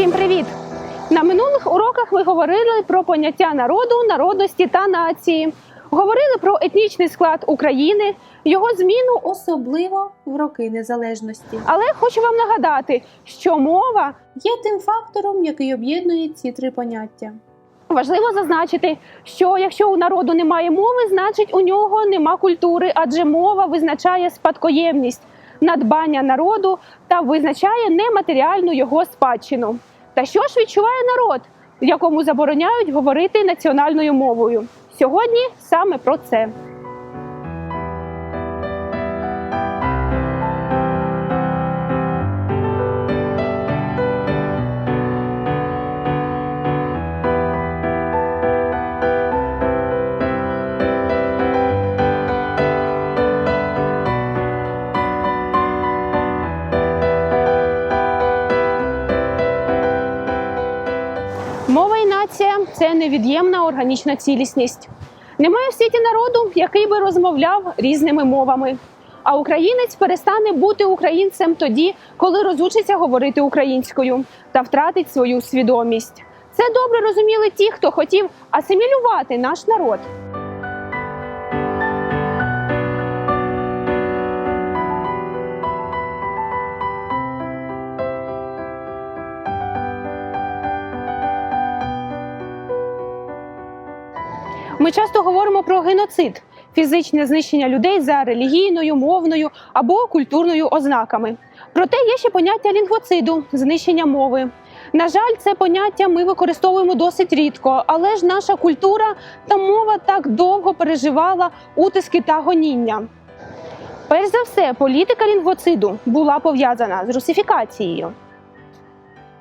Всім привіт! На минулих уроках ми говорили про поняття народу, народності та нації. Говорили про етнічний склад України, його зміну, особливо в роки незалежності, але хочу вам нагадати, що мова є тим фактором, який об'єднує ці три поняття. важливо зазначити, що якщо у народу немає мови, значить у нього нема культури, адже мова визначає спадкоємність, надбання народу та визначає нематеріальну його спадщину. Та що ж відчуває народ, якому забороняють говорити національною мовою? Сьогодні саме про це. Це невід'ємна органічна цілісність. Немає в світі народу, який би розмовляв різними мовами. А українець перестане бути українцем тоді, коли розучиться говорити українською та втратить свою свідомість. Це добре розуміли ті, хто хотів асимілювати наш народ. Часто говоримо про геноцид фізичне знищення людей за релігійною, мовною або культурною ознаками. Проте є ще поняття лінгвоциду знищення мови. На жаль, це поняття ми використовуємо досить рідко, але ж наша культура та мова так довго переживала утиски та гоніння. Перш за все, політика лінгвоциду була пов'язана з русифікацією.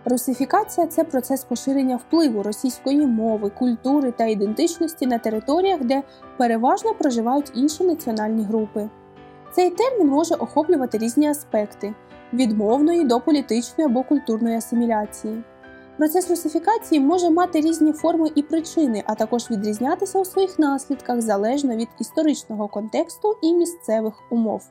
Русифікація це процес поширення впливу російської мови, культури та ідентичності на територіях, де переважно проживають інші національні групи. Цей термін може охоплювати різні аспекти від мовної до політичної або культурної асиміляції. Процес русифікації може мати різні форми і причини, а також відрізнятися у своїх наслідках залежно від історичного контексту і місцевих умов.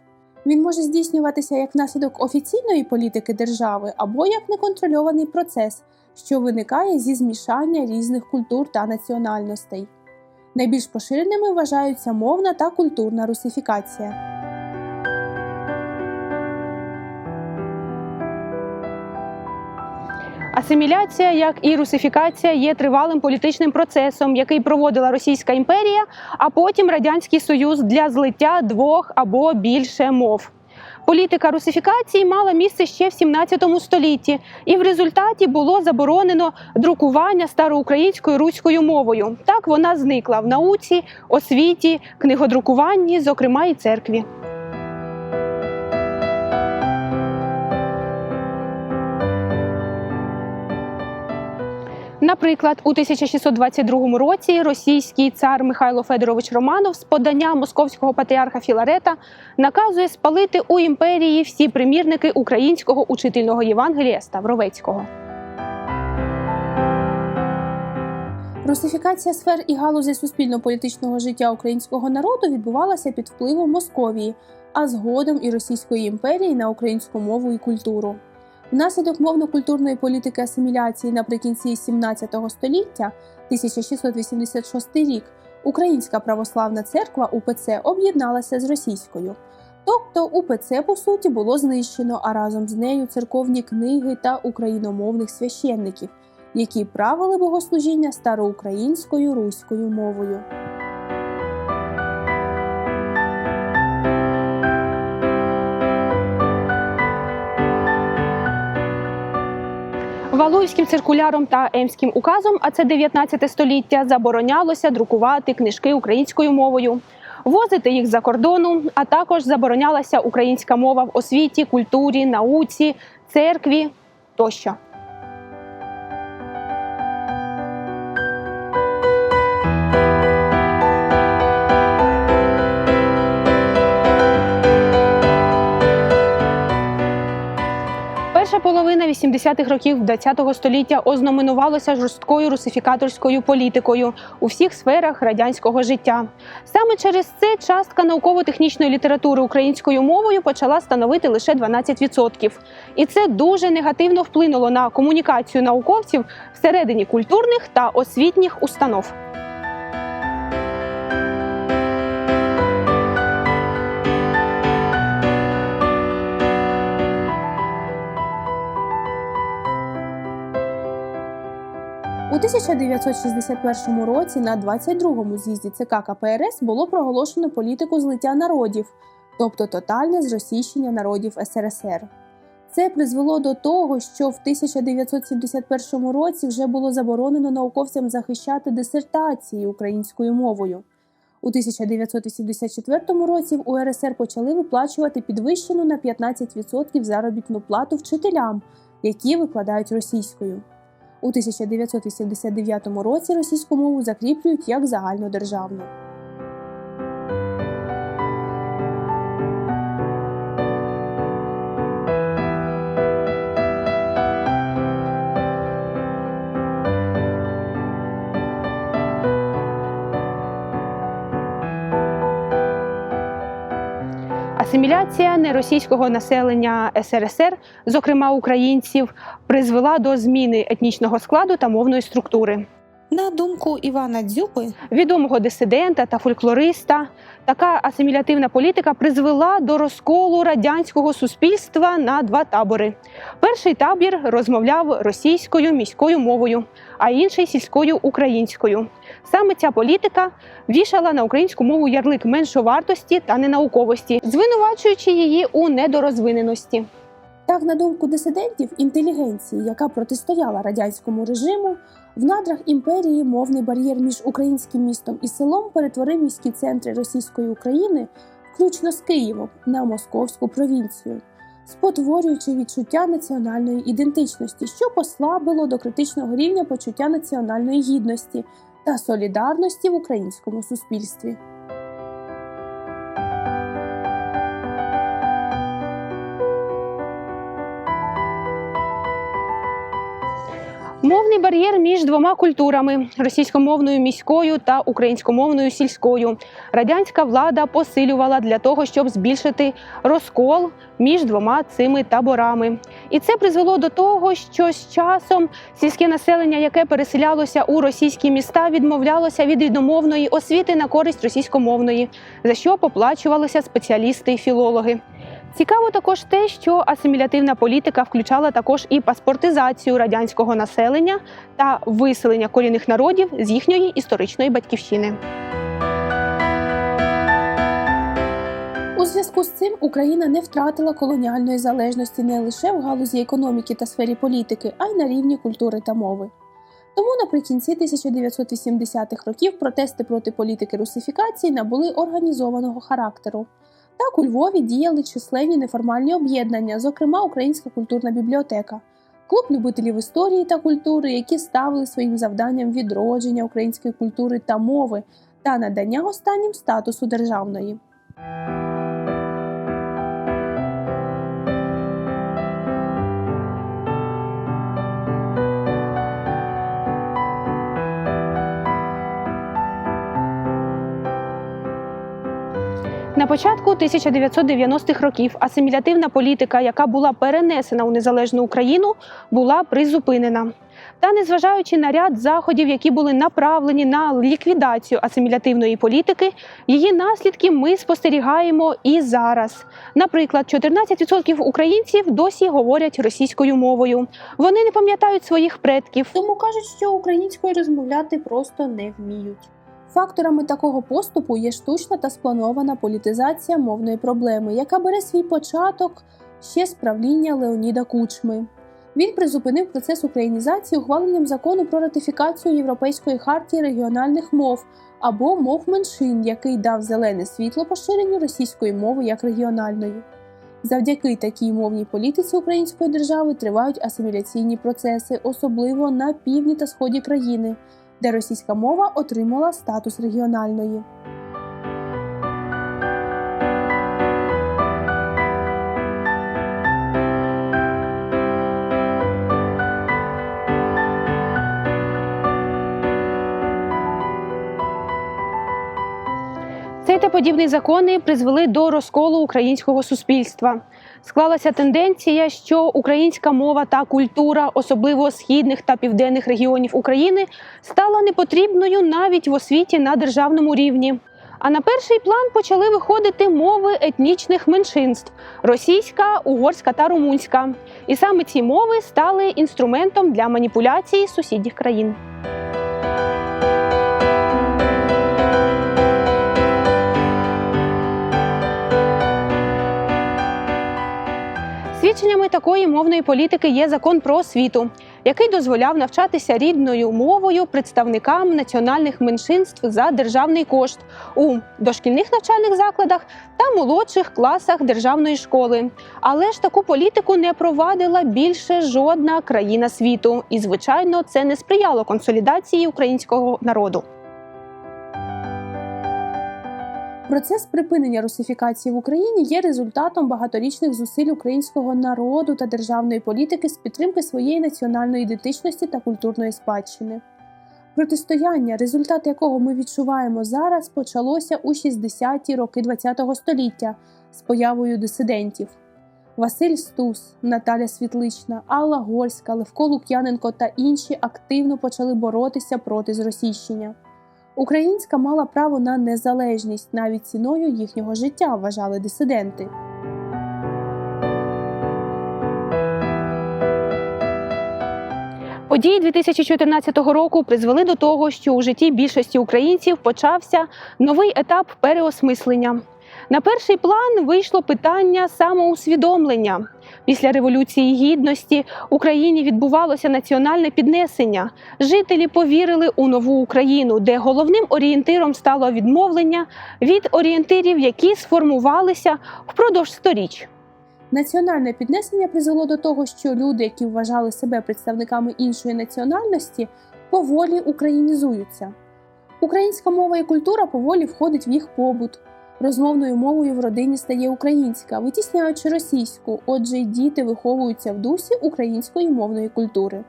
Він може здійснюватися як наслідок офіційної політики держави або як неконтрольований процес, що виникає зі змішання різних культур та національностей. Найбільш поширеними вважаються мовна та культурна русифікація. Асиміляція, як і русифікація, є тривалим політичним процесом, який проводила Російська імперія, а потім Радянський Союз для злиття двох або більше мов. Політика русифікації мала місце ще в 17 столітті, і в результаті було заборонено друкування староукраїнською руською мовою. Так вона зникла в науці, освіті, книгодрукуванні, зокрема і церкві. Наприклад, у 1622 році російський цар Михайло Федорович Романов з подання московського патріарха Філарета наказує спалити у імперії всі примірники українського учительного Євангелія Ставровецького. Русифікація сфер і галузей суспільно-політичного життя українського народу відбувалася під впливом Московії, а згодом і Російської імперії на українську мову і культуру. Внаслідок мовно-культурної політики асиміляції наприкінці 17 століття, 1686 рік, Українська православна церква УПЦ об'єдналася з російською. Тобто УПЦ по суті було знищено, а разом з нею церковні книги та україномовних священників, які правили богослужіння староукраїнською руською мовою. Валуївським циркуляром та Емським указом, а це 19 століття, заборонялося друкувати книжки українською мовою, возити їх за кордону, а також заборонялася українська мова в освіті, культурі, науці, церкві тощо. 70-х років ХХ століття ознаменувалося жорсткою русифікаторською політикою у всіх сферах радянського життя. Саме через це частка науково-технічної літератури українською мовою почала становити лише 12%. І це дуже негативно вплинуло на комунікацію науковців всередині культурних та освітніх установ. 1961 році на 22-му з'їзді ЦК КПРС було проголошено політику злиття народів, тобто тотальне зросійщення народів СРСР. Це призвело до того, що в 1971 році вже було заборонено науковцям захищати дисертації українською мовою. У 1984 році в УРСР почали виплачувати підвищену на 15% заробітну плату вчителям, які викладають російською. У 1989 році російську мову закріплюють як загальнодержавну. Асиміляція неросійського населення СРСР, зокрема українців, призвела до зміни етнічного складу та мовної структури. На думку Івана Дзюпи, Відомого дисидента та фольклориста, така асимілятивна політика призвела до розколу радянського суспільства на два табори. Перший табір розмовляв російською міською мовою, а інший сільською українською. Саме ця політика вішала на українську мову ярлик меншовартості та ненауковості, звинувачуючи її у недорозвиненості. Так, на думку дисидентів, інтелігенції, яка протистояла радянському режиму, в надрах імперії мовний бар'єр між українським містом і селом перетворив міські центри російської України, включно з Києвом, на московську провінцію, спотворюючи відчуття національної ідентичності, що послабило до критичного рівня почуття національної гідності та солідарності в українському суспільстві. Мовний бар'єр між двома культурами російськомовною міською та українськомовною сільською. Радянська влада посилювала для того, щоб збільшити розкол між двома цими таборами. І це призвело до того, що з часом сільське населення, яке переселялося у російські міста, відмовлялося від рідномовної освіти на користь російськомовної, за що поплачувалися спеціалісти і філологи. Цікаво також те, що асимілятивна політика включала також і паспортизацію радянського населення та виселення корінних народів з їхньої історичної батьківщини. У зв'язку з цим Україна не втратила колоніальної залежності не лише в галузі економіки та сфері політики, а й на рівні культури та мови. Тому наприкінці 1980-х років протести проти політики русифікації набули організованого характеру. Так у Львові діяли численні неформальні об'єднання, зокрема Українська культурна бібліотека, клуб любителів історії та культури, які ставили своїм завданням відродження української культури та мови та надання останнім статусу державної. Початку 1990-х років асимілятивна політика, яка була перенесена у незалежну Україну, була призупинена. Та незважаючи на ряд заходів, які були направлені на ліквідацію асимілятивної політики, її наслідки ми спостерігаємо і зараз. Наприклад, 14% українців досі говорять російською мовою. Вони не пам'ятають своїх предків. Тому кажуть, що українською розмовляти просто не вміють. Факторами такого поступу є штучна та спланована політизація мовної проблеми, яка бере свій початок ще з правління Леоніда Кучми. Він призупинив процес українізації ухваленням закону про ратифікацію Європейської хартії регіональних мов або мов меншин, який дав зелене світло поширенню російської мови як регіональної. Завдяки такій мовній політиці української держави тривають асиміляційні процеси, особливо на півдні та сході країни, де російська мова отримала статус регіональної. Та подібні закони призвели до розколу українського суспільства. Склалася тенденція, що українська мова та культура, особливо східних та південних регіонів України, стала непотрібною навіть в освіті на державному рівні. А на перший план почали виходити мови етнічних меншинств російська, угорська та румунська. І саме ці мови стали інструментом для маніпуляції сусідніх країн. Свідченнями такої мовної політики є закон про освіту, який дозволяв навчатися рідною мовою представникам національних меншинств за державний кошт у дошкільних навчальних закладах та молодших класах державної школи. Але ж таку політику не провадила більше жодна країна світу, і звичайно, це не сприяло консолідації українського народу. Процес припинення русифікації в Україні є результатом багаторічних зусиль українського народу та державної політики з підтримки своєї національної ідентичності та культурної спадщини. Протистояння, результат якого ми відчуваємо зараз, почалося у 60-ті роки ХХ століття з появою дисидентів. Василь Стус, Наталя Світлична, Алла Горська, Левко Лук'яненко та інші активно почали боротися проти зросійщення. Українська мала право на незалежність навіть ціною їхнього життя, вважали дисиденти. Події 2014 року призвели до того, що у житті більшості українців почався новий етап переосмислення. На перший план вийшло питання самоусвідомлення. Після революції гідності Україні відбувалося національне піднесення. Жителі повірили у нову Україну, де головним орієнтиром стало відмовлення від орієнтирів, які сформувалися впродовж сторіч. Національне піднесення призвело до того, що люди, які вважали себе представниками іншої національності, поволі українізуються. Українська мова і культура поволі входить в їх побут. Розмовною мовою в родині стає українська, витісняючи російську, отже, й діти виховуються в дусі української мовної культури.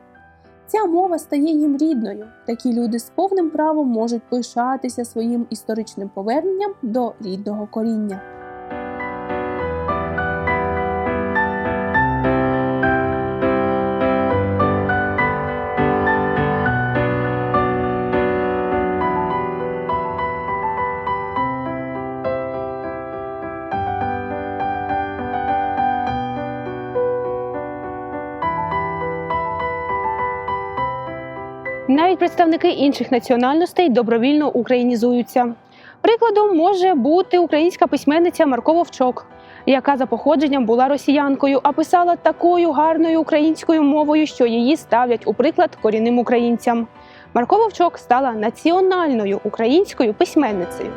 Ця мова стає їм рідною. Такі люди з повним правом можуть пишатися своїм історичним поверненням до рідного коріння. Представники інших національностей добровільно українізуються. Прикладом може бути українська письменниця Марко Вовчок, яка за походженням була росіянкою, а писала такою гарною українською мовою, що її ставлять у приклад корінним українцям. Марко Вовчок стала національною українською письменницею.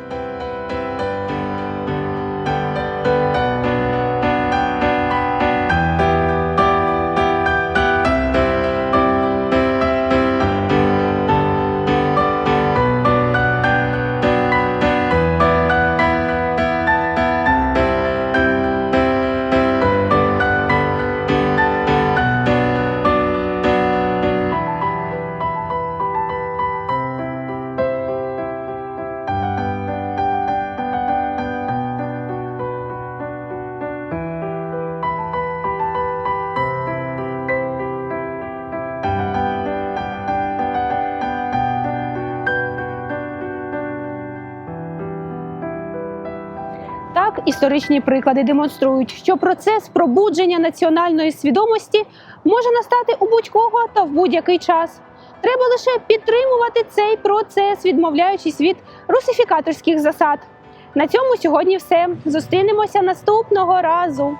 Історичні приклади демонструють, що процес пробудження національної свідомості може настати у будь-кого та в будь-який час. Треба лише підтримувати цей процес, відмовляючись від русифікаторських засад. На цьому сьогодні все. Зустрінемося наступного разу.